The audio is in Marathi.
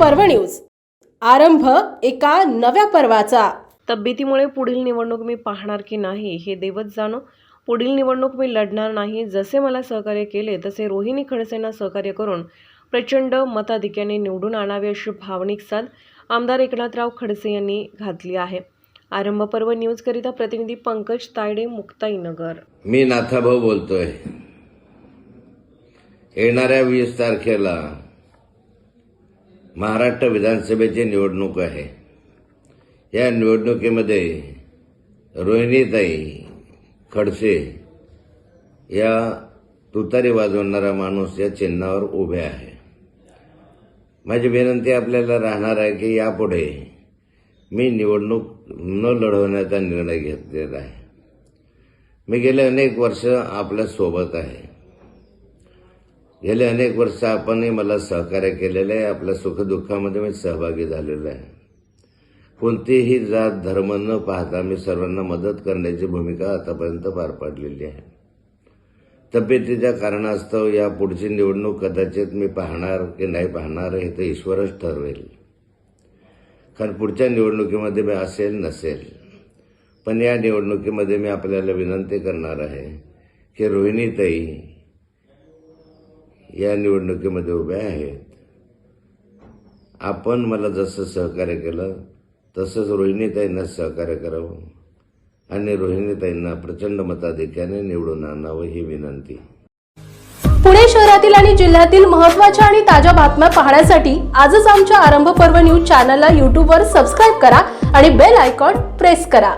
पर्व न्यूज. आरंभ एका नव्या पर्वाचा. तब्येतीमुळे पुढील निवडणूक मी पाहणार की नाही हे देवच जाणो. पुढील निवडणूक मी लढणार नाही जसे मला सहकार्य केले तसे रोहिणी खडसेंना सहकार्य करून प्रचंड मताधिक्याने निवडून आणावे अशी भावनिक साथ आमदार एकनाथराव खडसे यांनी घातली आहे. आरंभ पर्व न्यूजकरिता प्रतिनिधी पंकज तायडे मुक्ताईनगर. मी नाथाभाऊ बोलतोय. येणाऱ्या वीस तारखेला महाराष्ट्र विधानसभेची निवडणूक आहे. या निवडणुकीमध्ये रोहिणीताई खडसे या तुतारी वाजवणारा माणूस या चिन्हावर उभे आहे. माझी विनंती आपल्याला राहणार आहे की यापुढे मी निवडणूक न लढवण्याचा निर्णय घेतलेला आहे. मी गेले अनेक वर्ष आपल्यासोबत आहे. गेले अनेक वर्ष आपणही मला सहकार्य केलेलं आहे. आपल्या सुखदुःखामध्ये मी सहभागी झालेलो आहे. कोणतीही जात धर्म न पाहता मी सर्वांना मदत करण्याची भूमिका आतापर्यंत पार पाडलेली आहे. तब्येतीच्या कारणास्तव या पुढची निवडणूक कदाचित मी पाहणार की नाही पाहणार हे तर ईश्वरच ठरवेल. कारण पुढच्या निवडणुकीमध्ये मी असेल नसेल. पण या निवडणुकीमध्ये मी आपल्याला विनंती करणार आहे की रोहिणीताई या निवडणुकीमध्ये उभ्या आहेत. आपण मला जसं सहकार्य केलं तसंच रोहिणीताईंना सहकार्य करावं आणि रोहिणीताईंना प्रचंड मताधिक्याने निवडून आणावं ही विनंती. पुणे शहरातील आणि जिल्ह्यातील महत्त्वाच्या आणि ताज्या बातम्या पाहण्यासाठी आजच आमच्या आरंभ पर्व न्यूज चॅनलला यूट्यूबवर सबस्क्राईब करा आणि बेल आयकॉन प्रेस करा.